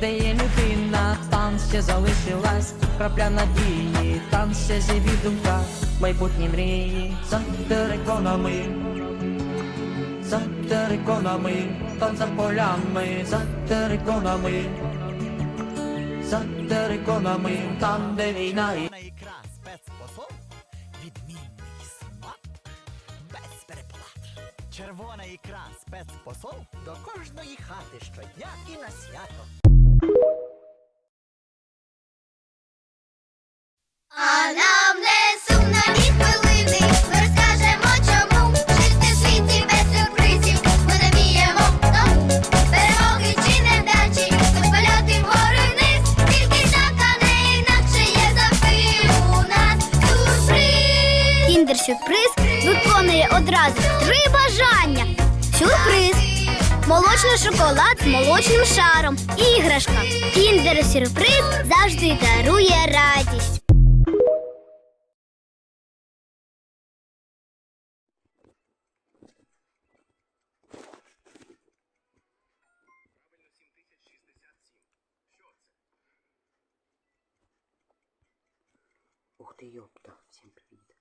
де є людина, там ще залишилась крапля надії, там ще живі думка, майбутні мрії, за териконами, за териконами, там за полями, за териконами, за териконами, там де війна і ікра спецпосол, відмінний смак, без переплат. Червона ікра спецпосол до кожної хати щодня і на свято. Сюрприз. Виконує одразу три бажання. Сюрприз. Молочний шоколад з молочним шаром. Іграшка. Кіндер сюрприз завжди дарує радість. Ух ти йопта, всім привіт.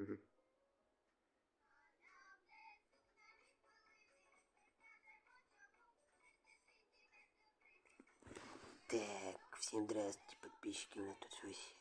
Так, всем здравствуйте, подписчики, у нас тут связь.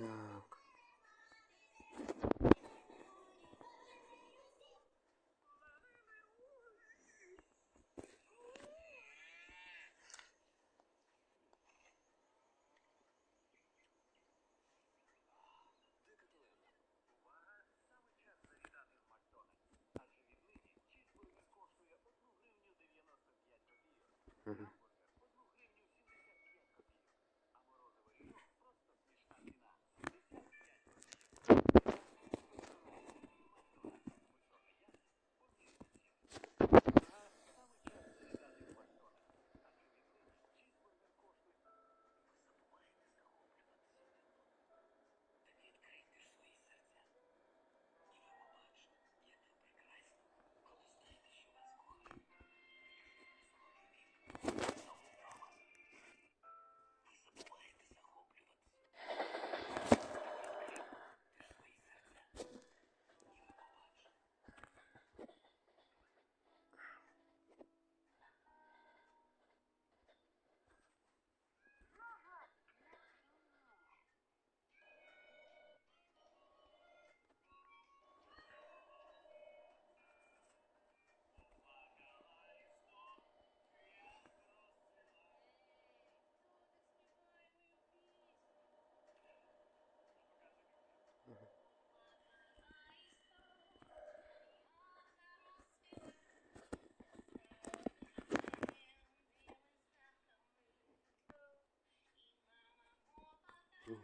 Так. Mm-hmm. Не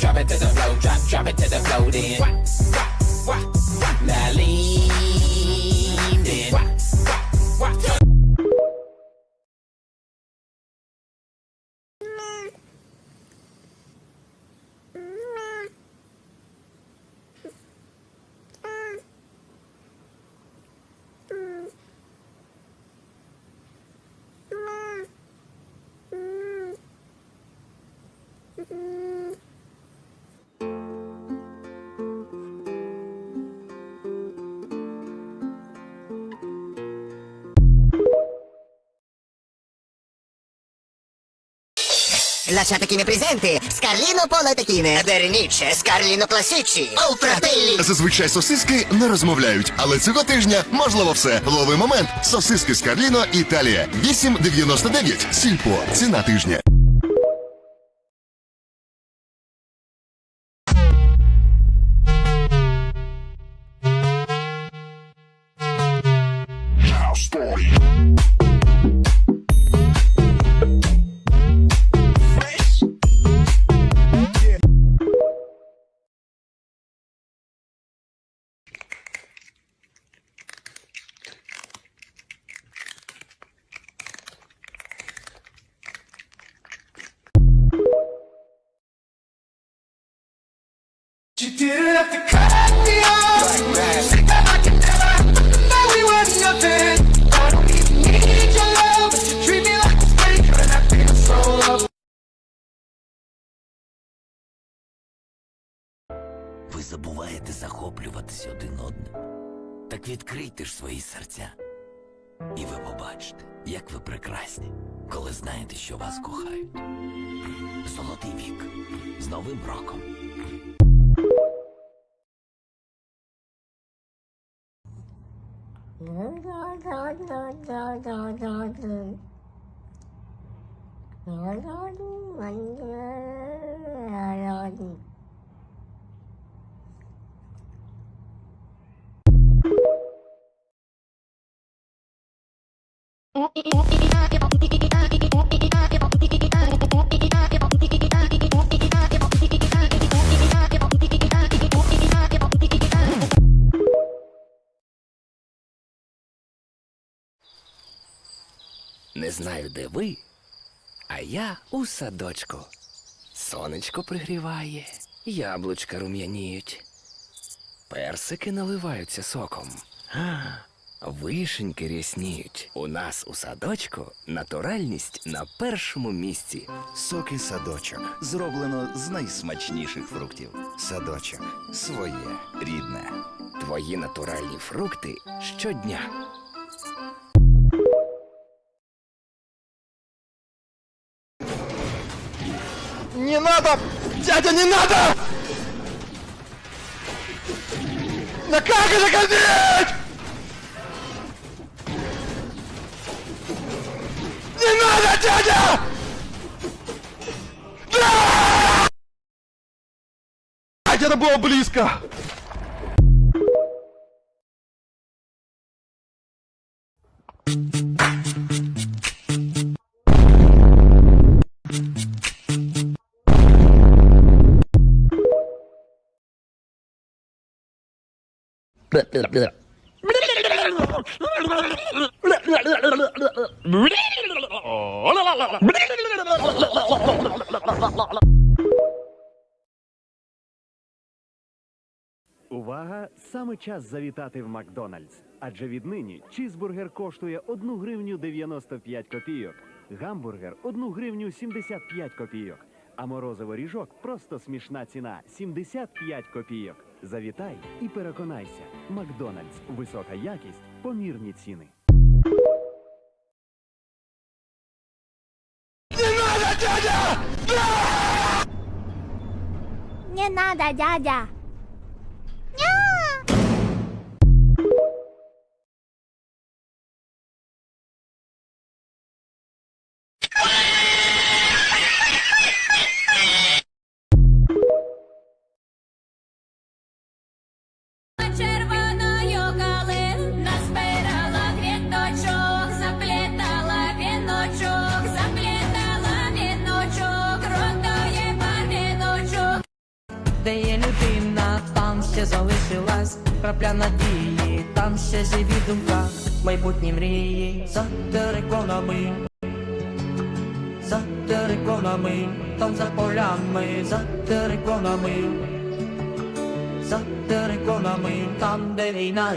Drop it to the flow, drop, drop it to the flow then. Now lean Lasciatechine presente, Scarlino Polatechine, Дерніче, Скарліно Classici, Oh! Зазвичай сосиски не розмовляють, але цього тижня можливо все. Лови момент. Сосиски Скарліно Карліно Італія. 8,99. Сільпо. Ціна тижня. Так відкрийте ж свої серця. І ви побачите, як ви прекрасні, коли знаєте, що вас кохають. Золотий вік з Новим роком. Не знаю, де ви, а я у садочку. Сонечко пригріває, яблучка рум'яніють, персики наливаються соком. Вишеньки рясніють. У нас у садочку натуральність на першому місці. Соки садочок зроблено з найсмачніших фруктів. Садочок своє рідне. Твої натуральні фрукти щодня. Не надо! Дядя, не надо! Да как это кормить? Не надо, дядя! Да! Это было близко! Увага! Саме час завітати в Макдональдс. Адже віднині чізбургер коштує 1 гривню 95 копійок, гамбургер 1 гривню 75 копійок, а морозиво ріжок просто смішна ціна 75 копійок. Завітай і переконайся. Макдональдс. Висока якість, помірні ціни. Не надо, дядя. Де є людина, там ще залишилась крапля надії, там ще живі думка, майбутні мрії за териконами, за териконами, там за полями, за териконами, за териконами, там де війна.